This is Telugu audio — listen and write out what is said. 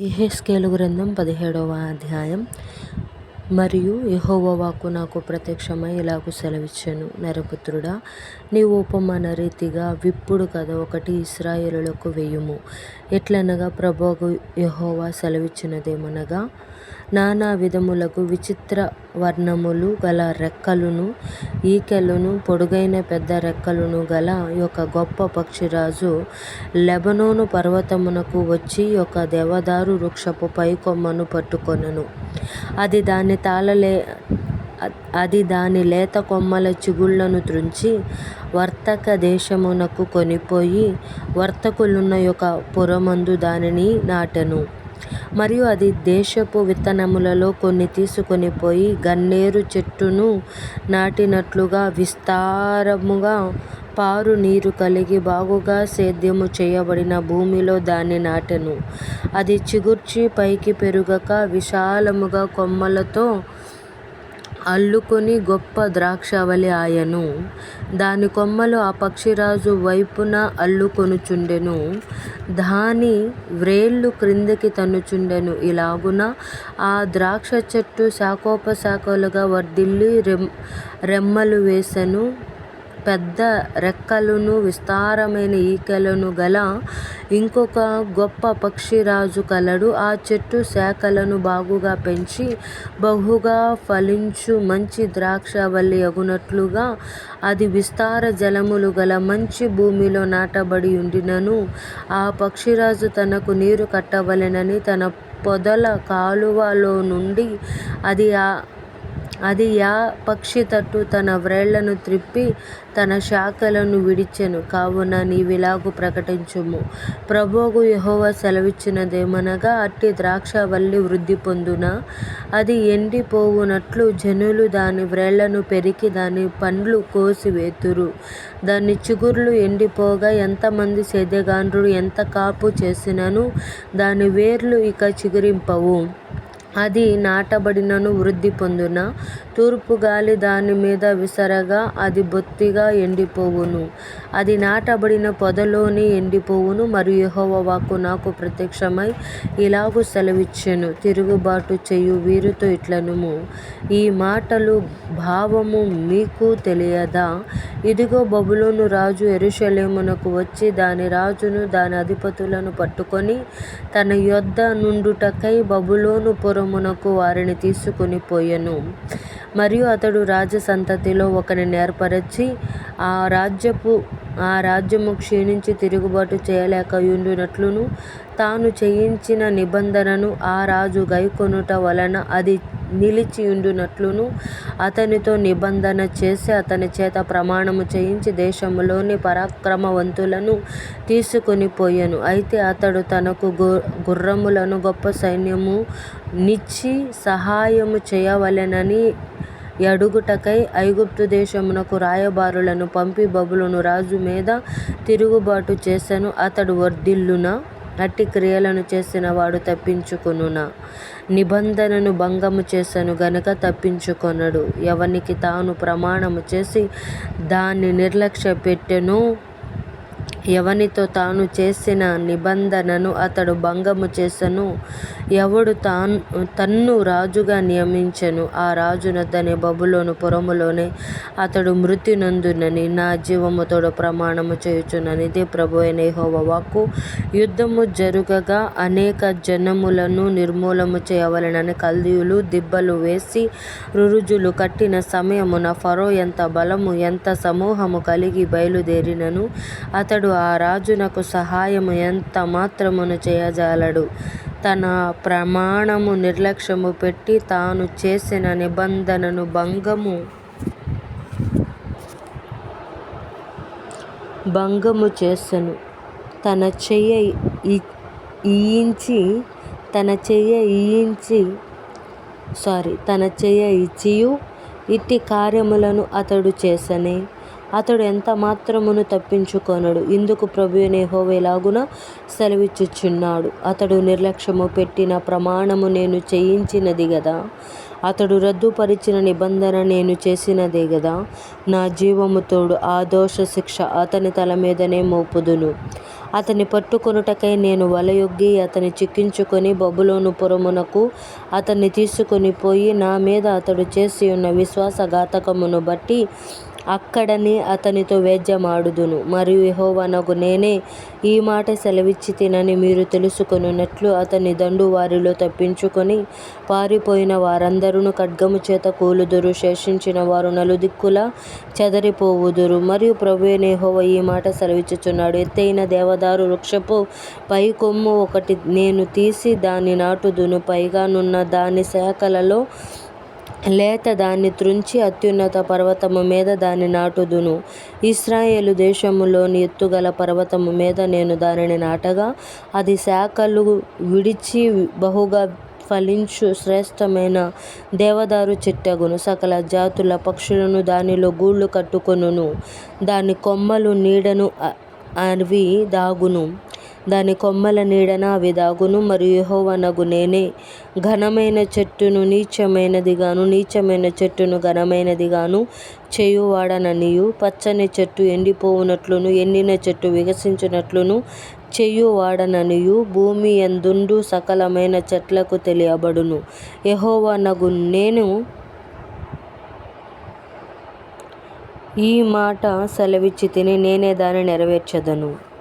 యెహెజ్కేలు గ్రంథం పదిహేడవ అధ్యాయం. మరియు యహోవాకు నాకు ప్రత్యక్షమై ఇలాగు సెలవిచ్చాను. నరపుత్రుడా నీ ఉపమాన రీతిగా విప్పుడు కథ ఒకటి ఇస్రాయేలులకు వేయుము. ఎట్లనగా ప్రభువగు యహోవా సెలవిచ్చినదేమనగా నానా విధములకు విచిత్ర వర్ణములు గల రెక్కలును ఈకెలను పొడుగైన పెద్ద రెక్కలును గల ఒక గొప్ప పక్షిరాజు లెబనోను పర్వతమునకు వచ్చి ఒక దేవదారు వృక్షపు పైకొమ్మను పట్టుకొనెను. అది దాని తాళలే అది దాని లేత కొమ్మల చిగుళ్ళను త్రుంచి వర్తక దేశమునకు కొనిపోయి వర్తకులున్న ఒక పురమందు దానిని నాటెను. మరియు అది దేశపు విత్తనములలో కొన్ని తీసుకొని పోయి గన్నేరు చెట్టును నాటినట్లుగా విస్తారముగా పారు నీరు కలిగి బాగుగా సేద్యము చేయబడిన భూమిలో దాన్ని నాటెను. అది చిగుర్చి పైకి పెరుగక విశాలముగా కొమ్మలతో అల్లుకొని గొప్ప ద్రాక్షావళి ఆయెను. దాని కొమ్మలు ఆ పక్షిరాజు వైపున అల్లుకొనుచుండెను. దాని వ్రేళ్ళు క్రిందికి తన్నుచుండెను. ఇలాగున ఆ ద్రాక్ష చెట్టు శాఖోపశాఖలుగా వర్ధిల్లి రెమ్మలు వేసెను. పెద్ద రెక్కలును విస్తారమైన ఈకలను గల ఇంకొక గొప్ప పక్షిరాజు కలడు. ఆ చెట్టు శాఖలను బాగుగా పెంచి బహుగా ఫలించు మంచి ద్రాక్షవల్లి యగునట్లుగా అది విస్తార జలములు గల మంచి భూమిలో నాటబడి ఉండినను. ఆ పక్షిరాజు తనకు నీరు కట్టవలెనని తన పొదల కాలువలో నుండి అది అది యా పక్షి తట్టు తన వ్రేళ్ళను త్రిప్పి తన శాఖలను విడిచెను. కావున నీవిలాగు ప్రకటించుము. ప్రభోగు యహోవ సెలవిచ్చినదేమనగా అట్టి ద్రాక్షవల్లి వృద్ధి పొందున? అది ఎండిపోవునట్లు జనులు దాని వ్రేళ్ళను పెరికి దాని పండ్లు కోసివేతురు దాని చిగుర్లు ఎండిపోగా ఎంతమంది సేద్యగాండ్రు ఎంత కాపు చేసినను దాని వేర్లు ఇక చిగురింపవు. అది నాటబడినను వృద్ధి పొందునా? తూర్పు గాలి దాని మీద విసరగా అది బొత్తిగా ఎండిపోవును. అది నాటబడిన పొదలోనే ఎండిపోవును. మరియు యెహోవా వాక్కు నాకు ప్రత్యక్షమై ఇలాగు సెలవిచ్చెను. తిరుగుబాటు చేయు వీరితో ఇట్లనుము. ఈ మాటలు భావము మీకు తెలియదా? ఇదిగో బబులోను రాజు ఎరుషలేమునకు వచ్చి దాని రాజును దాని అధిపతులను పట్టుకొని తన యొద్ద నుండుటకై బబులోను పురమునకు వారిని తీసుకొని పోయెను. మరియు అతడు రాజ సంతతిలో ఒకరిని ఏర్పరచి ఆ రాజ్యపు ఆ రాజ్యము క్షీణించి తిరుగుబాటు చేయలేక ఉండినట్లును తాను చేయించిన నిబంధనను ఆ రాజు గైకొనుట వలన అది నిలిచియుండునట్లును అతనితో నిబంధన చేసి అతని చేత ప్రమాణము చేయించి దేశములోని పరాక్రమవంతులను తీసుకొని పోయెను. అయితే అతడు తనకు గుర్రములను గొప్ప సైన్యము నిచ్చి సహాయము చేయవలెనని యడుగుటకై ఐగుప్తు దేశమునకు రాయబారులను పంపి బబులోను రాజు మీద తిరుగుబాటు చేసెను. అతడు వర్ధిల్లునా అట్టి క్రియలను చేసిన వాడు తప్పించుకొనునా? నిబంధనను భంగము చేసెను గనుక తప్పించుకొనడు. ఎవనికి తాను ప్రమాణము చేసి దాన్ని నిర్లక్ష్య పెట్టెను ఎవనితో తాను చేసిన నిబంధనను అతడు భంగము చేసను. ఎవడు తాను తన్ను రాజుగా నియమించను ఆ రాజునొద్దనే బబులోను పురములోనే అతడు మృతి నొందునని నా జీవముతోడు ప్రమాణము చేయుచునని ఇదే ప్రభు అయిన వాక్కు. యుద్ధము జరుగగా అనేక జనములను నిర్మూలము చేయవలెనని కల్దీయులు దిబ్బలు వేసి రురుజులు కట్టిన సమయమున ఫరో ఎంత బలము ఎంత సమూహము కలిగి బయలుదేరినను అతడు ఆ రాజునకు సహాయము ఎంత మాత్రమును చేయజాలడు. తన ప్రమాణము నిర్లక్ష్యము పెట్టి తాను చేసిన నిబంధనను భంగము భంగము చేసెను. తన చెయ్య ఈయించి తన చెయ్య ఈయించి సారీ తన చెయ్య ఇచ్చియు ఇట్టి కార్యములను అతడు చేసనే. అతడు ఎంత మాత్రమును తప్పించుకొనడు. ఇందుకు ప్రభు నేహోవ ఎలాగున సెలవిచ్చుచున్నాడు. అతడు నిర్లక్ష్యము పెట్టిన ప్రమాణము నేను చేయించినది కదా అతడు రద్దుపరిచిన నిబంధన నేను చేసినదే కదా నా జీవము తోడు ఆ దోష శిక్ష అతని తల మీదనే మోపుదును. అతని పట్టుకొనుటకై నేను వలయొగ్గి అతని చిక్కించుకొని బబులోను పురమునకు అతన్ని తీసుకొని పోయి నా మీద అతడు చేసి ఉన్న విశ్వాసఘాతకమును బట్టి అక్కడనే అతనితో వేద్యమాడుదును. మరియు యెహోవానగు నేనే ఈ మాట సెలవిచ్చి తినని మీరు తెలుసుకొనున్నట్లు అతని దండు వారిలో తప్పించుకొని పారిపోయిన వారందరూ ఖడ్గము చేత కూలుదురు. శేషించిన వారు నలుదిక్కులా చెదరిపోవుదురు. మరియు ప్రభువైన నేహోవ ఈ మాట సెలవిచ్చుచున్నాడు. ఎత్తైన దేవదారు వృక్షపు పైకొమ్ము ఒకటి నేను తీసి దాని నాటుదును. పైగానున్న దాని శాఖలలో లేత దాన్ని త్రుంచి అత్యున్నత పర్వతము మీద దాన్ని నాటుదును. ఇస్రాయేలు దేశములోని ఎత్తుగల పర్వతము మీద నేను దానిని నాటగా అది శాఖలు విడిచి బహుగా ఫలించు శ్రేష్టమైన దేవదారు చెట్టగును. సకల జాతుల పక్షులను దానిలో గూళ్ళు కట్టుకొనును. దాని కొమ్మలు నీడను అవి దాగును. దాని కొమ్మల నీడన అవి దాగును మరియు యహోవనగు నేనే. ఘనమైన చెట్టును నీచమైనదిగాను నీచమైన చెట్టును ఘనమైనదిగాను చేయువాడననియు. పచ్చని చెట్టు ఎండిపోవునట్లును ఎండిన చెట్టు వికసించునట్లును చేయువాడననియు. భూమి యందుండు సకలమైన చెట్లకు తెలియబడును. యహోవనగు నేను ఈ మాట సెలవిచ్చి తిని నేనే దాన్ని నెరవేర్చదను.